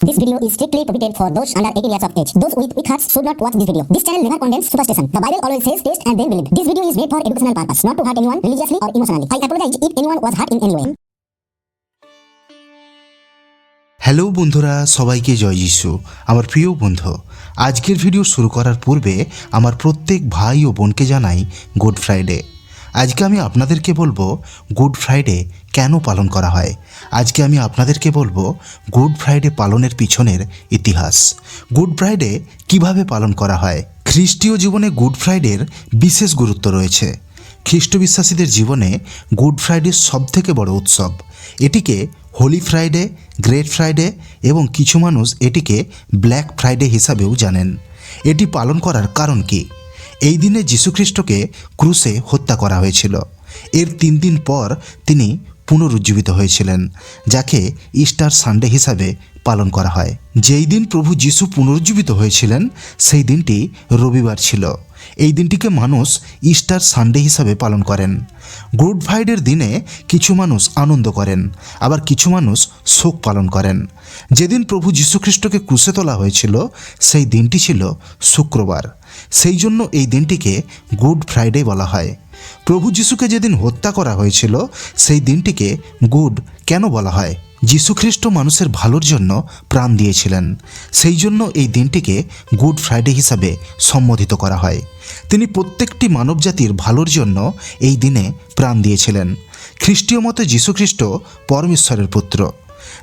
This video is strictly prohibited for those under 18 years of age. Those with weak hearts should not watch this video. This channel never condemns superstition. The Bible always says taste and then believe. This video is made for educational purpose, not to hurt anyone religiously or emotionally. I apologize if anyone was hurt in any way. Hello বন্ধুরা সবাইকে জয় যিশু আমার প্রিয় বন্ধু আজকের video শুরু করার পূর্বে আমার প্রত্যেক ভাই ও বোনকে জানাই গুড ফ্রাইডে আজকে আমি আপনাদেরকে বলব গুড ফ্রাইডে কেন পালন করা হয়? আজকে আমি আপনাদেরকে বলব গুড ফ্রাইডে পালনের পিছনের ইতিহাস। গুড ফ্রাইডে কীভাবে পালন করা হয়? খ্রিস্টীয় জীবনে গুড ফ্রাইডের বিশেষ গুরুত্ব রয়েছে। খ্রিস্ট বিশ্বাসীদের জীবনে গুড ফ্রাইডে সবথেকে বড় উৎসব। এটিকে হোলি ফ্রাইডে, গ্রেট ফ্রাইডে এবং কিছু মানুষ এটিকে ব্ল্যাক ফ্রাইডে হিসাবেও জানেন। এটি পালন করার কারণ কি? এই দিনে যীশুখ্রিস্টকে ক্রুশে হত্যা করা হয়েছিল। এর তিন দিন পর তিনি পুনরুজ্জীবিত হয়েছিলেন, যাকে ইস্টার সানডে হিসাবে পালন করা হয়। যেই দিন প্রভু যিশু পুনরুজ্জীবিত হয়েছিলেন, সেই দিনটি রবিবার ছিল। এই দিনটিকে মানুষ ইস্টার সানডে হিসাবে পালন করেন। গুড ফ্রাইডের দিনে কিছু মানুষ আনন্দ করেন, আবার কিছু মানুষ শোক পালন করেন। যেদিন প্রভু যীশুখ্রিস্টকে ক্রুশে তোলা হয়েছিল, সেই দিনটি ছিল শুক্রবার। সেই জন্য এই দিনটিকে গুড ফ্রাইডে বলা হয়। প্রভু যিশুকে যেদিন হত্যা করা হয়েছিল, সেই দিনটিকে গুড কেন বলা হয়? যীশুখ্রিস্ট মানুষের ভালোর জন্য প্রাণ দিয়েছিলেন। সেই জন্য এই দিনটিকে গুড ফ্রাইডে হিসাবে সম্বোধিত করা হয়। তিনি প্রত্যেকটি মানবজাতির ভালোর জন্য এই দিনে প্রাণ দিয়েছিলেন। খ্রিস্টীয় মতে যীশুখ্রিস্ট পরমেশ্বরের পুত্র।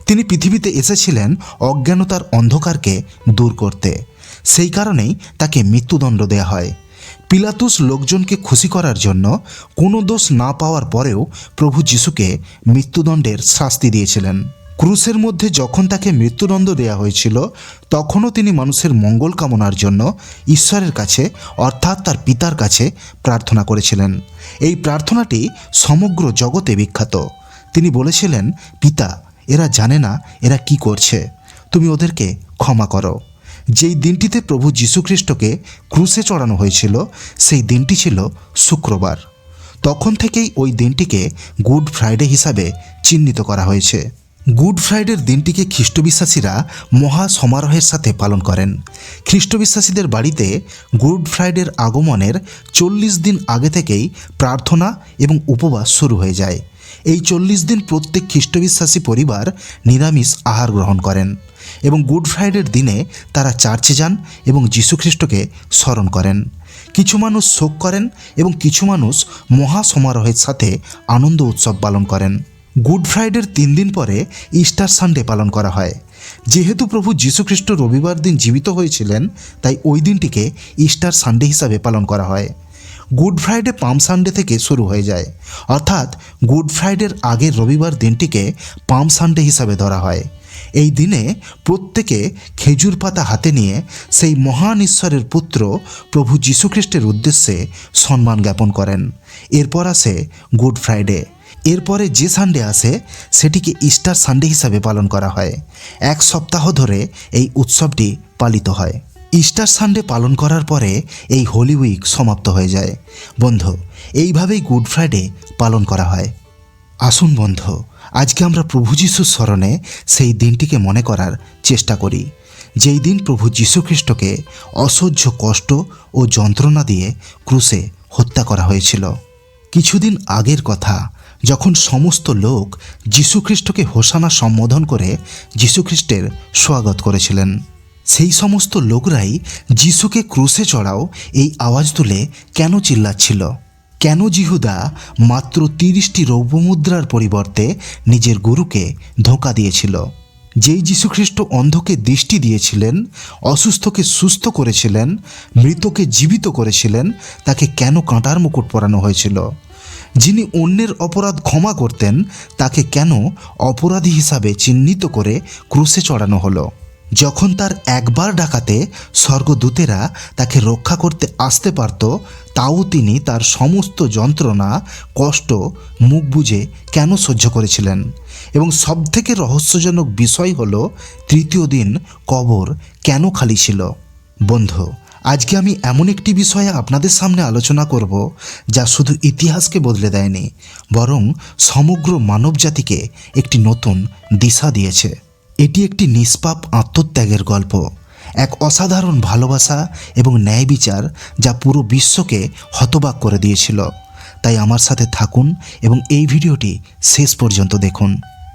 তিনি পৃথিবীতে এসেছিলেন অজ্ঞানতার অন্ধকারকে দূর করতে। সেই কারণেই তাকে মৃত্যুদণ্ড দেয়া হয়। পিলাতুস লোকজনকে খুশি করার জন্য কোনো দোষ না পাওয়ার পরেও প্রভু যিশুকে মৃত্যুদণ্ডের শাস্তি দিয়েছিলেন। ক্রুসের মধ্যে যখন তাকে মৃত্যুদণ্ড দেয়া হয়েছিল, তখনও তিনি মানুষের মঙ্গল কামনার জন্য ঈশ্বরের কাছে, অর্থাৎ তার পিতার কাছে প্রার্থনা করেছিলেন। এই প্রার্থনাটি সমগ্র জগতে বিখ্যাত। তিনি বলেছিলেন, পিতা, এরা জানে না এরা কি করছে। তুমি ওদেরকে ক্ষমা করো। যেই দিনটিতে প্রভু যীশুখ্রিস্টকে ক্রুশে চড়ানো হয়েছিল, সেই দিনটি ছিল শুক্রবার। তখন থেকেই ওই দিনটিকে গুড ফ্রাইডে হিসাবে চিহ্নিত করা হয়েছে। গুড ফ্রাইডের দিনটিকে খ্রিস্টবিশ্বাসীরা মহা সমারোহের সাথে পালন করেন। খ্রিস্টবিশ্বাসীদের বাড়িতে গুড ফ্রাইডের আগমনের চল্লিশ দিন আগে থেকেই প্রার্থনা এবং উপবাস শুরু হয়ে যায়। এই চল্লিশ দিন প্রত্যেক খ্রিস্টবিশ্বাসী পরিবার নিরামিষ আহার গ্রহণ করেন। এবং গুড ফ্রাইডের দিনে তারা চার্চে যান এবং যীশুখ্রিস্টকে স্মরণ করেন। কিছু মানুষ শোক করেন এবং কিছু মানুষ মহা সমারোহের সাথে আনন্দ উৎসব পালন করেন। গুড ফ্রাইডের তিন দিন পরে ইস্টার সানডে পালন করা হয়। যেহেতু প্রভু যীশুখ্রিস্ট রবিবার দিন জীবিত হয়েছিলেন, তাই ওই দিনটিকে ইস্টার সানডে হিসাবে পালন করা হয়। গুড ফ্রাইডে পাম সানডে থেকে শুরু হয়ে যায়। অর্থাৎ গুড ফ্রাইডের আগের রবিবার দিনটিকে পাম সানডে হিসাবে ধরা হয়। এই দিনে প্রত্যেকে খেজুর পাতা হাতে নিয়ে সেই মহান ঈশ্বরের পুত্র প্রভু যীশুখ্রিস্টের উদ্দেশ্যে সম্মান জ্ঞাপন করেন। এরপর আসে গুড ফ্রাইডে। এরপরে যে সানডে আসে, সেটিকে ইস্টার সানডে হিসাবে পালন করা হয়। এক সপ্তাহ ধরে এই উৎসবটি পালিত হয়। ইস্টার সানডে পালন করার পরে এই হোলি উইক সমাপ্ত হয়ে যায়। বন্ধু, এইভাবেই গুড ফ্রাইডে পালন করা হয়। আসুন বন্ধু আজকে আমরা প্রভু যিশুর স্মরণে সেই দিনটিকে মনে করার চেষ্টা করি। যেই দিন প্রভু যীশুখ্রিস্টকে অসহ্য কষ্ট ও যন্ত্রণা দিয়ে ক্রুশে হত্যা করা হয়েছিল। কিছুদিন আগের কথা, যখন সমস্ত লোক যীশুখ্রিস্টকে হোসানা সম্বোধন করে যীশুখ্রিস্টের স্বাগত করেছিলেন। সেই সমস্ত লোকরাই যিশুকে ক্রুশে চড়াও এই আওয়াজ তুলে কেন চিল্লাচ্ছিল? কেন জিহুদা মাত্র তিরিশটি রৌপ্যমুদ্রার পরিবর্তে নিজের গুরুকে ধোঁকা দিয়েছিল? যেই যীশুখ্রিস্ট অন্ধকে দৃষ্টি দিয়েছিলেন, অসুস্থকে সুস্থ করেছিলেন, মৃতকে জীবিত করেছিলেন, তাকে কেন কাঁটার মুকুট পরানো হয়েছিল? যিনি অন্যের অপরাধ ক্ষমা করতেন, তাকে কেন অপরাধী হিসাবে চিহ্নিত করে ক্রুশে চড়ানো হলো? যখন তার একবার ডাকাতে স্বর্গদূতেরা তাকে রক্ষা করতে আসতে পারত, তাও তিনি তার সমস্ত যন্ত্রণা, কষ্ট, মুখ বুঝে কেন সহ্য করেছিলেন? এবং সবথেকে রহস্যজনক বিষয় হল, তৃতীয় দিন কবর কেন খালি ছিল? বন্ধু, আজকে আমি এমন একটি বিষয়ে আপনাদের সামনে আলোচনা করব, যা শুধু ইতিহাসকে বদলে দেয়নি, বরং সমগ্র মানবজাতিকে একটি নতুন দিশা দিয়েছে। এটি একটি নিষ্পাপ আত্মত্যাগের গল্প, এক অসাধারণ ভালোবাসা এবং ন্যায় বিচার যা পুরো বিশ্বকে হতবাক করে দিয়েছিল। তাই আমার সাথে থাকুন এবং এই ভিডিওটি শেষ পর্যন্ত দেখুন।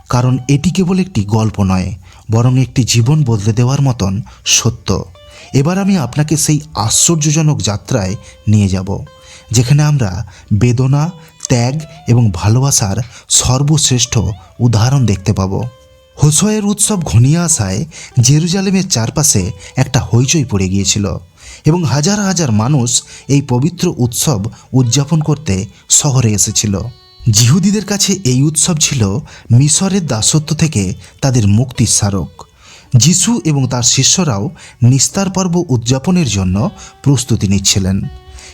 কারণ এটি কেবল একটি গল্প নয়, বরং একটি জীবন বদলে দেওয়ার মতন সত্য। এবার আমি আপনাকে সেই আশ্চর্যজনক যাত্রায় নিয়ে যাব, যেখানে আমরা বেদনা, ত্যাগ এবং ভালোবাসার সর্বশ্রেষ্ঠ উদাহরণ দেখতে পাবো। হোসয়ের উৎসব ঘনিয়ে আসায় জেরুজালেমের চারপাশে একটা হইচই পড়ে গিয়েছিল এবং হাজার হাজার মানুষ এই পবিত্র উৎসব উদযাপন করতে শহরে এসেছিল। জিহুদিদের কাছে এই উৎসব ছিল মিশরের দাসত্ব থেকে তাদের মুক্তির স্মারক। যিশু এবং তার শিষ্যরাও নিস্তার পর্ব উদযাপনের জন্য প্রস্তুতি নিচ্ছিলেন।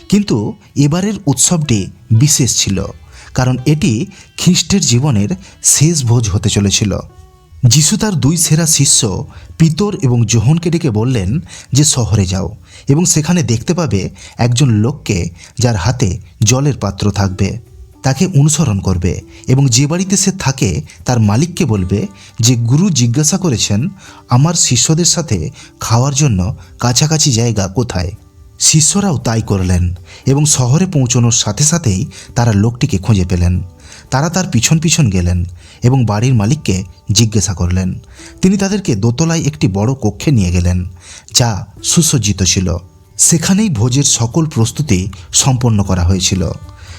কিন্তু এবারের উৎসবটি বিশেষ ছিল, কারণ এটি খ্রিস্টের জীবনের শেষ ভোজ হতে চলেছিল। যিশু তার দুই সেরা শিষ্য, পিতর এবং জোহনকে ডেকে বললেন যে, শহরে যাও এবং সেখানে দেখতে পাবে একজন লোককে যার হাতে জলের পাত্র থাকবে। তাকে অনুসরণ করবে এবং যে বাড়িতে সে থাকে তার মালিককে বলবে যে, গুরু জিজ্ঞাসা করেছেন, আমার শিষ্যদের সাথে খাওয়ার জন্য কাছাকাছি জায়গা কোথায়? শিষ্যরাও তাই করলেন এবং শহরে পৌঁছানোর সাথে সাথেই তারা লোকটিকে খুঁজে পেলেন। তারা তার পিছন পিছন গেলেন এবং বাড়ির মালিককে জিজ্ঞাসা করলেন। তিনি তাদেরকে দোতলায় একটি বড় কক্ষে নিয়ে গেলেন, যা সুসজ্জিত ছিল। সেখানেই ভোজের সকল প্রস্তুতি সম্পন্ন করা হয়েছিল।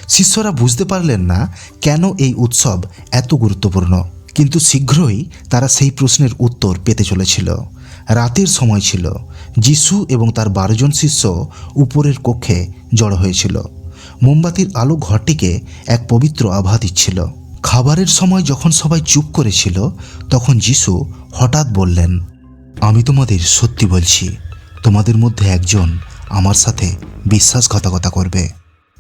শিষ্যরা বুঝতে পারলেন না কেন এই উৎসব এত গুরুত্বপূর্ণ, কিন্তু শীঘ্রই তারা সেই প্রশ্নের উত্তর পেতে চলেছিল। রাতের সময় ছিল। যিশু এবং তার বারোজন শিষ্য উপরের কক্ষে জড়ো হয়েছিল। মোমবাতির আলো ঘরটিকে এক পবিত্র আভা দিচ্ছিল। খাবারের সময় যখন সবাই চুপ করেছিল, তখন যিশু হঠাৎ বললেন, আমি তোমাদের সত্যি বলছি, তোমাদের মধ্যে একজন আমার সাথে বিশ্বাসঘাতকতা করবে।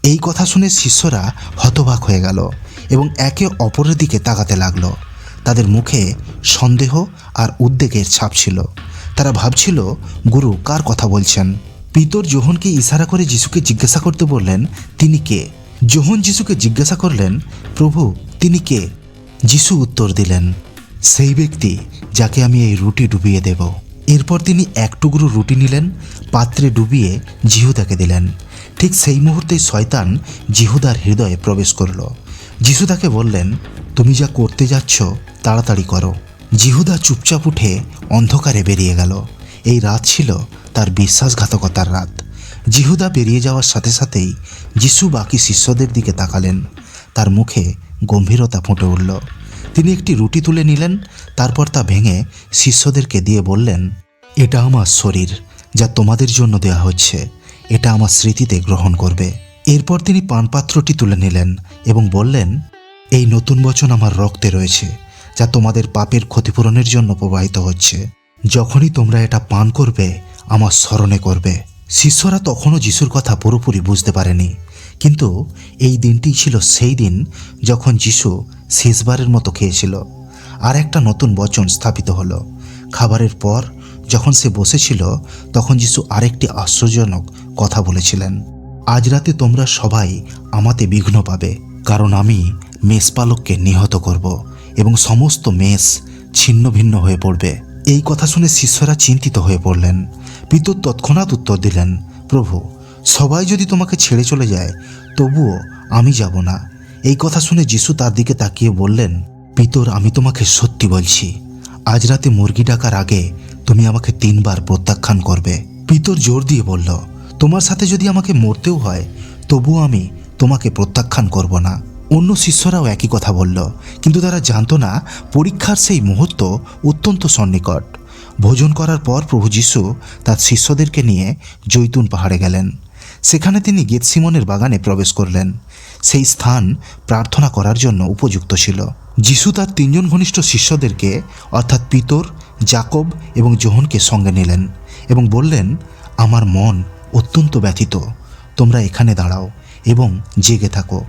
এই কথা শুনে শিষ্যরা হতবাক হয়ে গেল এবং একে অপরের দিকে তাকাতে লাগল। তাদের মুখে সন্দেহ আর উদ্বেগের ছাপ ছিল। তারা ভাবছিল, গুরু, কার কথা বলছেন? পিতর জোহনকে ইশারা করে যিশুকে জিজ্ঞাসা করতে বললেন, তিনি কে? জোহন যিশুকে জিজ্ঞাসা করলেন, প্রভু তিনি কে? যিশু উত্তর দিলেন, সেই ব্যক্তি যাকে আমি এই রুটি ডুবিয়ে দেব। এরপর তিনি এক টুকরো রুটি নিলেন, পাত্রে ডুবিয়ে জিহুদাকে দিলেন। ঠিক সেই মুহূর্তে শয়তান জিহুদার হৃদয়ে প্রবেশ করল। যিশু তাকে বললেন, তুমি যা করতে যাচ্ছ, তাড়াতাড়ি করো। জিহুদা চুপচাপ উঠে অন্ধকারে বেরিয়ে গেল। এই রাত ছিল তার বিশ্বাসঘাতকতার রাত। জিহুদা বেরিয়ে যাওয়ার সাথে সাথেই যিশু বাকি শিষ্যদের দিকে তাকালেন। তার মুখে গম্ভীরতা ফুটে উঠল। তিনি একটি রুটি তুলে নিলেন, তারপর তা ভেঙে শিষ্যদেরকে দিয়ে বললেন, এটা আমার শরীর, যা তোমাদের জন্য দেয়া হচ্ছে। এটা আমার স্মৃতিতে গ্রহণ করবে। এরপর তিনি পানপাত্রটি তুলে নিলেন এবং বললেন, এই নতুন বচন আমার রক্তে রয়েছে, যা তোমাদের পাপের ক্ষতিপূরণের জন্য প্রবাহিত হচ্ছে। যখনই তোমরা এটা পান করবে, আমার স্মরণে করবে। শিষ্যরা তখনও যিশুর কথা পুরোপুরি বুঝতে পারেনি। কিন্তু এই দিনটি ছিল সেই দিন যখন যিশু শেষবারের মতো খেয়েছিল। আর একটা নতুন বচন স্থাপিত হলো। খাবারের পর যখন সে বসেছিল, তখন যিশু আরেকটি আশ্চর্যজনক কথা বলেছিলেন। আজ রাতে তোমরা সবাই আমাতে বিঘ্ন পাবে, কারণ আমি মেষপালককে নিহত করব এবং সমস্ত মেষ ছিন্ন ভিন্ন হয়ে পড়বে। এই কথা শুনে শিষ্যরা চিন্তিত হয়ে পড়লেন। পিতর তৎক্ষণাৎ উত্তর দিলেন, প্রভু সবাই যদি তোমাকে ছেড়ে চলে যায়, তবুও আমি যাব না। এই কথা শুনে যিশু তার দিকে তাকিয়ে বললেন, পিতর, আমি তোমাকে সত্যি বলছি, আজ রাতে মুরগি ডাকার আগে তুমি আমাকে তিনবার প্রত্যাখ্যান করবে। পিতর জোর দিয়ে বলল, তোমার সাথে যদি আমাকে মরতেও হয়, তবুও আমি তোমাকে প্রত্যাখ্যান করব না। অন্য শিষ্যরাও একই কথা বলল, কিন্তু তারা জানতো না পরীক্ষার সেই মুহূর্ত অত্যন্ত সন্নিকট। ভোজন করার পর প্রভু যিশু তার শিষ্যদেরকে নিয়ে জৈতুন পাহাড়ে গেলেন। সেখানে তিনি গেতসিমনের বাগানে প্রবেশ করলেন। সেই স্থান প্রার্থনা করার জন্য উপযুক্ত ছিল। যিশু তার তিনজন ঘনিষ্ঠ শিষ্যদেরকে, অর্থাৎ পিতর জাকব এবং জোহনকে সঙ্গে নিলেন এবং বললেন, আমার মন অত্যন্ত ব্যথিত। তোমরা এখানে দাঁড়াও এবং জেগে থাকো।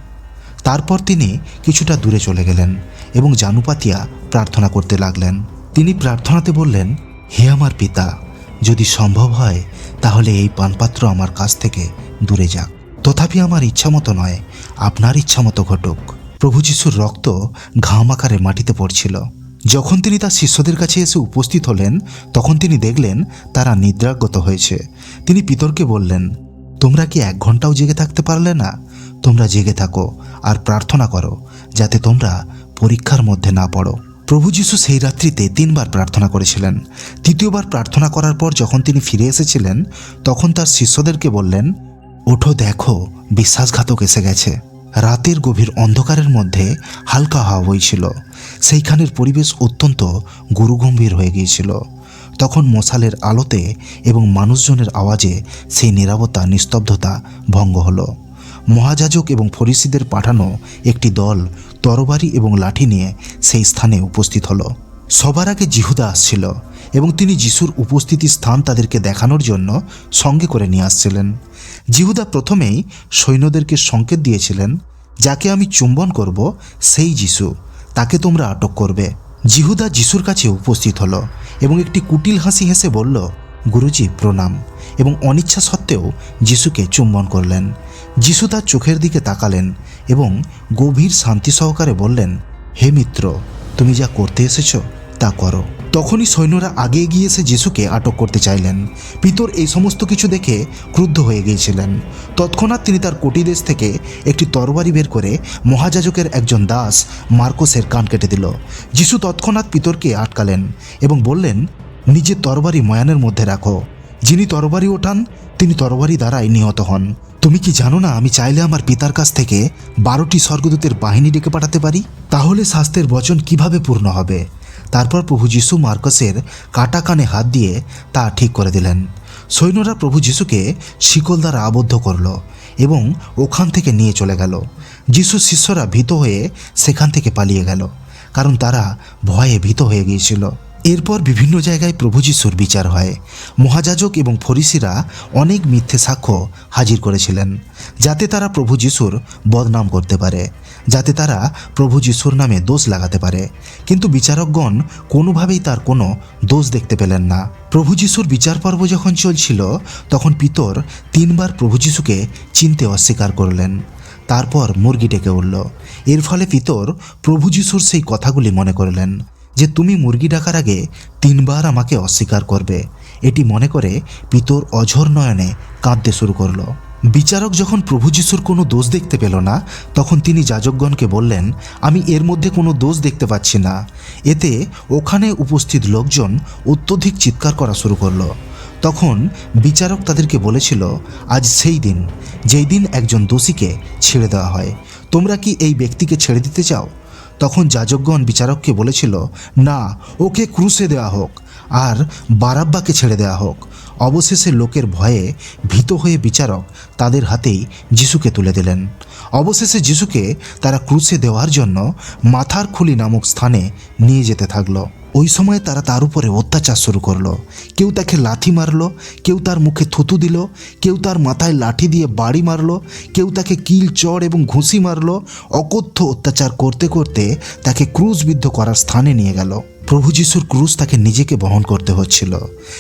তারপর তিনি কিছুটা দূরে চলে গেলেন এবং জানুপাতিয়া প্রার্থনা করতে লাগলেন। তিনি প্রার্থনাতে বললেন, হে আমার পিতা, যদি সম্ভব হয়, তাহলে এই পানপাত্র আমার কাছ থেকে দূরে যাক। তথাপি আমার ইচ্ছামতো নয়, আপনার ইচ্ছামতো ঘটুক। প্রভু যিশুর রক্ত ঘাম আকারে মাটিতে পড়ছিল। যখন তিনি তার শিষ্যদের কাছে এসে উপস্থিত হলেন, তখন তিনি দেখলেন তারা নিদ্রাগত হয়েছে। তিনি পিতরকে বললেন, তোমরা কি এক ঘন্টাও জেগে থাকতে পারলে না? তোমরা জেগে থাকো আর প্রার্থনা করো, যাতে তোমরা পরীক্ষার মধ্যে না পড়ো। প্রভু যীশু সেই রাত্রিতে তিনবার প্রার্থনা করেছিলেন। তৃতীয়বার প্রার্থনা করার পর যখন তিনি ফিরে এসেছিলেন, তখন তার শিষ্যদেরকে বললেন ওঠো দেখো, বিশ্বাসঘাতক এসে গেছে। রাতের গভীর অন্ধকারের মধ্যে হালকা হাওয়া বইছিল। সেইখানের পরিবেশ অত্যন্ত গুরুগম্ভীর হয়ে গিয়েছিল। তখন মশালের আলোতে এবং মানুষজনের আওয়াজে সেই নীরবতা নিস্তব্ধতা ভঙ্গ হলো। মহাযাজক এবং ফরিসিদের পাঠানো একটি দল তরবারি এবং লাঠি নিয়ে সেই স্থানে উপস্থিত হলো। সবার আগে জিহুদা আসছিল এবং তিনি যিশুর উপস্থিতি স্থান তাদেরকে দেখানোর জন্য সঙ্গে করে নিয়ে আসছিলেন। জিহুদা প্রথমেই সৈন্যদেরকে সংকেত দিয়েছিলেন, যাকে আমি চুম্বন করব, সেই যিশু, তাকে তোমরা আটক করবে। জিহুদা যিশুর কাছে উপস্থিত হলো এবং একটি কুটিল হাসি হেসে বলল, গুরুজি, প্রণাম। এবং অনিচ্ছা সত্ত্বেও যিশুকে চুম্বন করলেন। যিশু তার চোখের দিকে তাকালেন এবং গভীর শান্তি সহকারে বললেন, হে মিত্র, তুমি যা করতে এসেছ, তা করো। তখনই সৈন্যরা আগে এগিয়ে এসে যিশুকে আটক করতে চাইলেন। পিতর এই সমস্ত কিছু দেখে ক্রুদ্ধ হয়ে গিয়েছিলেন। তৎক্ষণাৎ তিনি তার কোটিদেশ থেকে একটি তরবারি বের করে মহাযাজকের একজন দাস মার্কোসের কান কেটে দিল। যিশু তৎক্ষণাৎ পিতরকে আটকালেন এবং বললেন, নিজের তরবারি ময়ানের মধ্যে রাখো। যিনি তরবারি ওঠান, তিনি তরবারি দ্বারাই নিহত হন। তুমি কি জানো না আমি চাইলে আমার পিতার কাছ থেকে বারোটি স্বর্গদূতের বাহিনী ডেকে পাঠাতে পারি? তাহলে শাস্ত্রের বচন কীভাবে পূর্ণ হবে? তারপর প্রভু যিশু মার্কসের কাটা কানে হাত দিয়ে তা ঠিক করে দিলেন। সৈন্যরা প্রভু যিশুকে শিকল দ্বারা আবদ্ধ করল এবং ওখান থেকে নিয়ে চলে গেল। যিশুর শিষ্যরা ভীত হয়ে সেখান থেকে পালিয়ে গেল, কারণ তারা ভয়ে ভীত হয়ে গিয়েছিল। এরপর বিভিন্ন জায়গায় প্রভু যিশুর বিচার হয়। মহাযাজক এবং ফরিসিরা অনেক মিথ্যে সাক্ষ্য হাজির করেছিলেন, যাতে তারা প্রভু যিশুর বদনাম করতে পারে। যাতে তারা প্রভু যিশুর নামে দোষ লাগাতে পারে। কিন্তু বিচারকগণ কোনোভাবেই তার কোনো দোষ দেখতে পেলেন না। প্রভু যিশুর বিচার পর্ব যখন চলছিল, তখন পিতর তিনবার প্রভু যিশুকে চিনতে অস্বীকার করলেন। তারপর মুরগি ডেকে উঠল। এর ফলে পিতর প্রভু যিশুর সেই কথাগুলি মনে করলেন, যে তুমি মুরগি ডাকার আগে তিনবার আমাকে অস্বীকার করবে। এটি মনে করে পিতর অঝর নয়নে কাঁদতে শুরু করল। বিচারক যখন প্রভু যিশুর কোনো দোষ দেখতে পেল না, তখন তিনি যাজকগণকে বললেন, আমি এর মধ্যে কোনো দোষ দেখতে পাচ্ছি না। এতে ওখানে উপস্থিত লোকজন অত্যধিক চিৎকার করা শুরু করল। তখন বিচারক তাদেরকে বলেছিল, আজ সেই দিন, যেই দিন একজন দোষীকে ছেড়ে দেওয়া হয়। তোমরা কি এই ব্যক্তিকে ছেড়ে দিতে চাও? তখন যাজকগণ বিচারককে বলেছিল, না, ওকে ক্রুশে দেওয়া হোক, আর বারাব্বাকে ছেড়ে দেওয়া হোক। অবশেষে লোকের ভয়ে ভীত হয়ে বিচারক তাদের হাতেই যিশুকে তুলে দিলেন। অবশেষে যিশুকে তারা ক্রুশে দেওয়ার জন্য মাথার খুলি নামক স্থানে নিয়ে যেতে থাকল। ওই সময় তারা তার উপরে অত্যাচার শুরু করল। কেউ তাকে লাথি মারলো, কেউ তার মুখে থুতু দিল, কেউ তার মাথায় লাঠি দিয়ে বাড়ি মারলো, কেউ তাকে কিল, চড় এবং ঘুষি মারলো, অকথ্য অত্যাচার করতে করতে তাকে ক্রুশবিদ্ধ করার স্থানে নিয়ে গেল। প্রভু যিশুর ক্রুশ তাকে নিজেকে বহন করতে হচ্ছিল।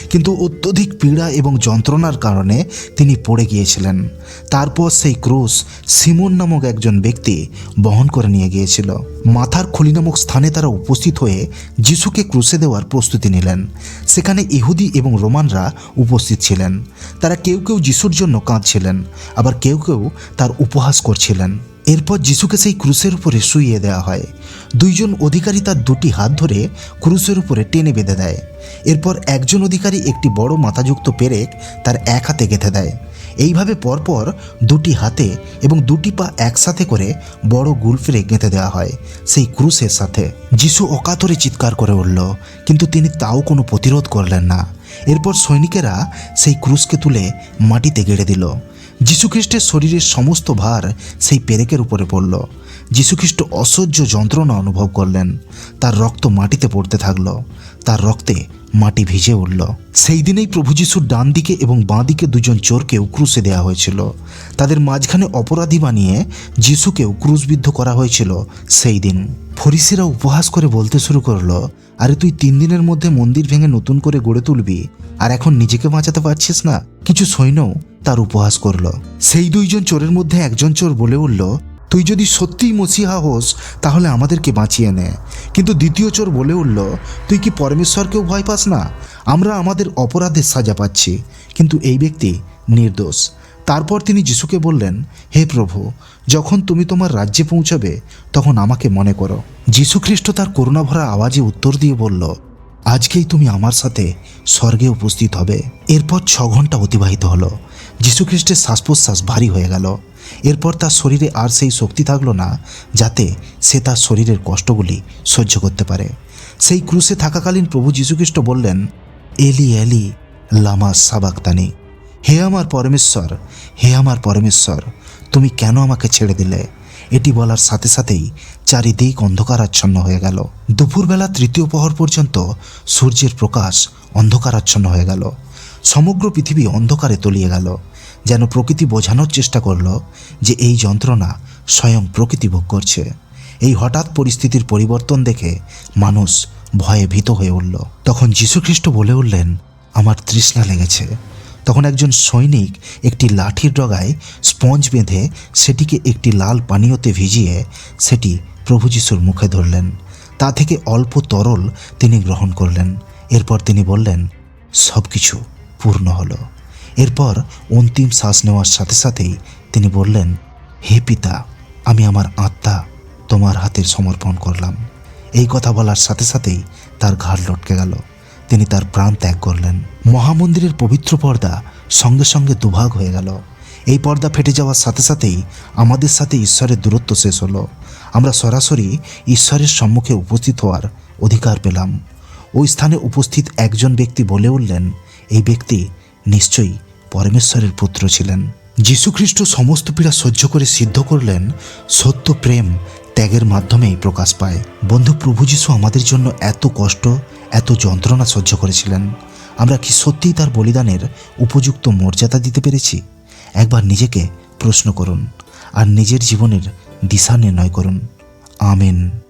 কিন্তু অত্যধিক পীড়া এবং যন্ত্রণার কারণে তিনি পড়ে গিয়েছিলেন। তারপর সেই ক্রুশ সিমন নামক একজন ব্যক্তি বহন করে নিয়ে গিয়েছিল। মাথার খুলি নামক স্থানে তারা উপস্থিত হয়ে যিশুকে ক্রুশে দেওয়ার প্রস্তুতি নিলেন। সেখানে ইহুদি এবং রোমানরা উপস্থিত ছিলেন। তারা কেউ কেউ যিশুর জন্য কাঁদছিলেন, আবার কেউ কেউ তার উপহাস করছিলেন। এরপর যিশুকে সেই ক্রুশের উপরে শুইয়ে দেওয়া হয়। দুইজন অধিকারী তার দুটি হাত ধরে ক্রুশের উপরে টেনে বেঁধে দেয়। এরপর একজন অধিকারী একটি বড় মাথাযুক্ত পেরেক তার এক হাতে গেঁথে দেয়। এইভাবে পরপর দুটি হাতে এবং দুটি পা একসাথে করে বড় গুলফিরে গেঁথে দেওয়া হয় সেই ক্রুশের সাথে। যিশু অকাতরে চিৎকার করে উঠল, কিন্তু তিনি তাও কোনো প্রতিরোধ করলেন না। এরপর সৈনিকেরা সেই ক্রুশকে তুলে মাটিতে গেড়ে দিল। যীশুখ্রিস্টের শরীরের সমস্ত ভার সেই পেরেকের উপরে পড়ল। যীশুখ্রিস্ট অসহ্য যন্ত্রণা অনুভব করলেন। তার রক্ত মাটিতে পড়তে থাকল। তার রক্তে মাটি ভিজে উঠল। সেই দিনেই প্রভু যিশুর ডান দিকে এবং বাঁ দিকে দুজন চোরকেও ক্রুশে দেওয়া হয়েছিল। তাদের মাঝখানে অপরাধী বানিয়ে যিশুকেও ক্রুশবিদ্ধ করা হয়েছিল সেই দিন। ফরিসিরা উপহাস করে বলতে শুরু করল, আরে তুই তিন দিনের মধ্যে মন্দির ভেঙে নতুন করে গড়ে তুলবি? আর এখন নিজেকে বাঁচাতে পারছিস না। কিছু সৈন্য তার উপহাস করল। সেই দুইজন চোরের মধ্যে একজন চোর বলে উঠল, তুই যদি সত্যিই মসিহা হোস, তাহলে আমাদেরকে বাঁচিয়ে নে। কিন্তু দ্বিতীয় চোর বলে উঠল, তুই কি পরমেশ্বরকেও ভয় পাস না? আমরা আমাদের অপরাধের সাজা পাচ্ছি। কিন্তু এই ব্যক্তি নির্দোষ। তারপর তিনি যিশুকে বললেন, হে প্রভু, যখন তুমি তোমার রাজ্যে পৌঁছবে, তখন আমাকে মনে করো। যীশুখ্রিস্ট তার করুণাভরা আওয়াজে উত্তর দিয়ে বলল আজকেই তুমি আমার সাথে স্বর্গে উপস্থিত হবে। এরপর ছ ঘণ্টা অতিবাহিত হলো। যীশুখ্রিস্টের শ্বাস প্রশ্বাস ভারী হয়ে গেল। এরপর তার শরীরে আর সেই শক্তি থাকল না, যাতে সে তার শরীরের কষ্টগুলি সহ্য করতে পারে। সেই ক্রুশে থাকাকালীন প্রভু যীশুখ্রিস্ট বললেন, এলি এলি, লামা সাবাক্তানি। হে আমার পরমেশ্বর, হে আমার পরমেশ্বর, তুমি কেন আমাকে ছেড়ে দিলে? এটি বলার সাথে সাথেই চারিদিক অন্ধকারাচ্ছন্ন হয়ে গেল। দুপুরবেলা তৃতীয় প্রহর পর্যন্ত সূর্যের প্রকাশ অন্ধকারাচ্ছন্ন হয়ে গেল। সমগ্র পৃথিবী অন্ধকারে তলিয়ে গেল, যেন প্রকৃতি বোঝানোর চেষ্টা করল যে এই যন্ত্রণা স্বয়ং প্রকৃতি ভোগ করছে। এই হঠাৎ পরিস্থিতির পরিবর্তন দেখে মানুষ ভয়ে ভীত হয়ে উঠল। তখন যীশুখ্রিস্ট বলে উঠলেন, আমার তৃষ্ণা লেগেছে। তখন একজন সৈনিক একটি লাঠির ডগায় স্পঞ্জ বেঁধে সেটিকে একটি লাল পানীয়তে ভিজিয়ে সেটি প্রভু যিশুর মুখে ধরলেন। তা থেকে অল্প তরল তিনি গ্রহণ করলেন। এরপর তিনি বললেন সব কিছু পূর্ণ হলো। এরপর অন্তিম শ্বাস নেওয়ার সাথে সাথেই তিনি বললেন, হে পিতা, আমি আমার আত্মা তোমার হাতে সমর্পণ করলাম। এই কথা বলার সাথে সাথেই তার ঘাড় লটকে গেল। তিনি তার প্রাণ ত্যাগ করলেন। মহামন্দিরের পবিত্র পর্দা সঙ্গে সঙ্গে দুভাগ হয়ে গেল। এই পর্দা ফেটে যাওয়ার সাথে সাথেই আমাদের সাথে ঈশ্বরের দূরত্ব শেষ হলো। আমরা সরাসরি ঈশ্বরের সম্মুখে উপস্থিত হওয়ার অধিকার পেলাম। ওই স্থানে উপস্থিত একজন ব্যক্তি বলে উঠলেন, এই ব্যক্তি নিশ্চয়ই পরমেশ্বরের পুত্র ছিলেন। যীশুখ্রিস্ট সমস্ত পীড়া সহ্য করে সিদ্ধ করলেন, সত্য প্রেম ত্যাগের মাধ্যমেই প্রকাশ পায়। বন্ধু, প্রভু যীশু আমাদের জন্য এত কষ্ট এত যন্ত্রণা সহ্য করেছিলেন। আমরা কি সত্যিই তার বলিদানের উপযুক্ত মর্যাদা দিতে পেরেছি? একবার নিজেকে প্রশ্ন করুন আর নিজের জীবনের দিশা নির্ণয় করুন। আমেন।